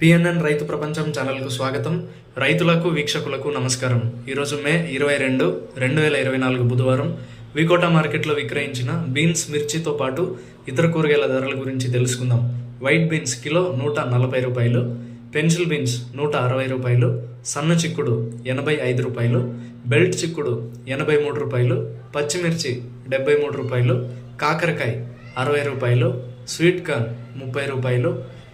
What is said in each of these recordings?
PNN రైతు ప్రపంచం ఛానల్కు స్వాగతం. రైతులకు వీక్షకులకు నమస్కారం. ఈరోజు మే ఇరవై రెండు రెండు వేల ఇరవై నాలుగు బుధవారం. వికోట మార్కెట్లో విక్రయించిన బీన్స్ మిర్చితో పాటు ఇతర కూరగాయల ధరల గురించి తెలుసుకుందాం. వైట్ బీన్స్ కిలో నూట నలభై రూపాయలు పెన్సిల్ బీన్స్ నూట అరవై రూపాయలు సన్న చిక్కుడు ఎనభై ఐదు రూపాయలు బెల్ట్ చిక్కుడు ఎనభై మూడు రూపాయలు పచ్చిమిర్చి డెబ్బై మూడు రూపాయలు కాకరకాయ అరవై రూపాయలు స్వీట్ కార్న్ ముప్పై రూపాయలు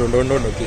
no, no, no, no, ¿qué?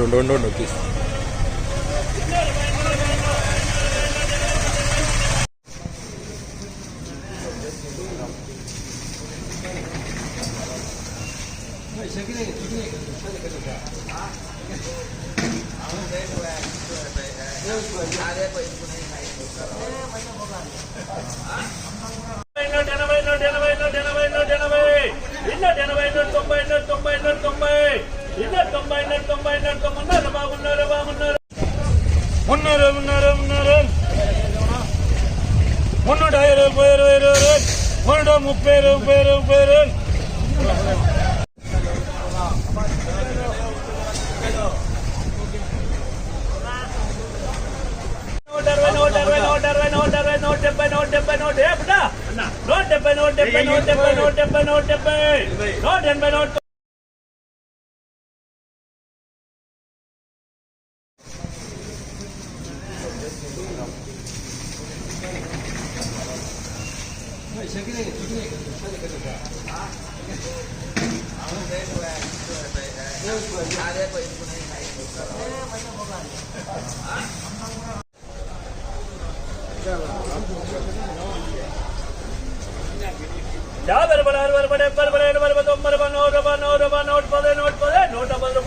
ఉండు ఉండు ఉండు ఉండు ప్లీజ్ నూట ఎనభై నూట ఎనభై నూట ఎనభై నూట ఎనభై ఎనభై నూట తొంభై మున్నూట ఇరవై ఇరవై ఇరవై మున్నూట ముప్పై ముప్పై ముప్పై నూట అరవై నూట అరవై నూట డెబ్బై నూట డెబ్బై నూట డెబ్బై నూట డెబ్బై నూట ఏ బిడ్డా నూట డెబ్బై నూట जा बरबड़ा बरबड़े बरबड़े बरबड़ो बरबड़ो नोट बनो नोट बनो नोट बनो नोट बनो नोट बनो